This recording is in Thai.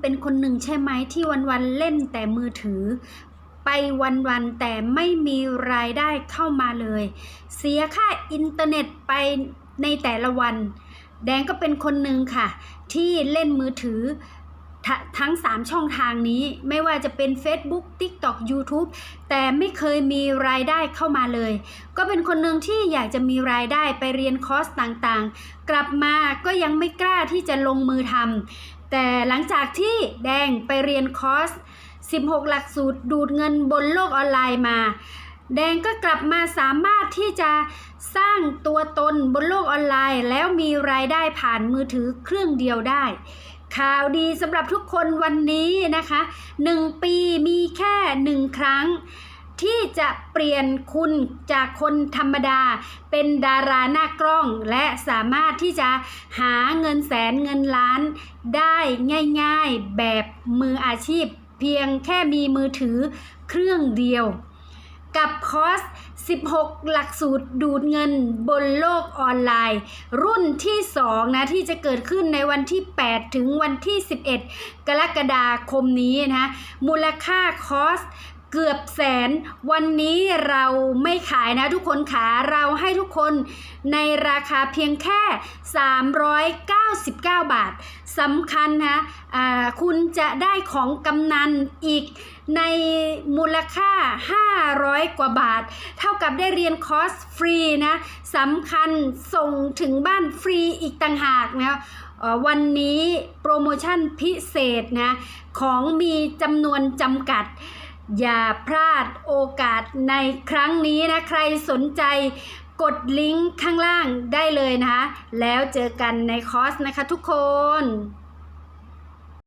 เป็นคนหนึ่งใช่ไหมที่วันๆเล่นแต่มือถือ ไปวันๆแต่ไม่มีรายได้เข้ามาเลย เสียค่าอินเทอร์เน็ตไปในแต่ละวัน แดงก็เป็นคนหนึ่งค่ะ ที่เล่นมือถือ ททั้ง 3 ช่องทางนี้ไม่ว่าจะเป็น Facebook TikTok YouTube แต่ไม่เคยมีรายได้เข้ามาเลย ก็เป็นคนหนึ่งที่อยากจะมีรายได้ไปเรียนคอร์สต่างๆ กลับมาก็ยังไม่กล้าที่จะลงมือทำแต่หลังจากที่แดงไปเรียนคอร์ส 16 หลักสูตรดูดเงินบนโลกออนไลน์มา แดงก็กลับมาสามารถที่จะสร้างตัวตนบนโลกออนไลน์ แล้วมีรายได้ผ่านมือถือเครื่องเดียวได้ ข่าวดีสำหรับทุกคนวันนี้นะคะ1ปีมีแค่1ครั้ง ที่จะเปลี่ยนคุณจากคนธรรมดา เป็นดาราหน้ากล้อง และสามารถที่จะหาเงินแสนเงินล้านได้ง่าย ๆแบบมืออาชีพ เพียงแค่มีมือถือเครื่องเดียว กับคอร์ส 16 หลักสูตรดูดเงินบนโลกออนไลน์ รุ่นที่ 2 นะ ที่จะเกิดขึ้นในวันที่ 8 ถึงวันที่ 11 กรกฎาคมนี้นะ มูลค่าคอร์ส เกือบแสน วันนี้เราไม่ขายนะทุกคนขาเราให้ทุกคนในราคาเพียงแค่ 399 บาทสำคัญนะอ่าคุณจะได้ของกำนันอีกในมูลค่า 500 กว่าบาท เท่ากับได้เรียนคอร์สฟรีนะสำคัญส่งถึงบ้านฟรีอีกต่างหากนะวันนี้โปรโมชั่นพิเศษนะ ของมีจำนวนจำกัด อย่าพลาดโอกาสในครั้งนี้นะ ใครสนใจกดลิงก์ข้างล่างได้เลยนะคะ แล้วเจอกันในคอร์สนะคะทุกคน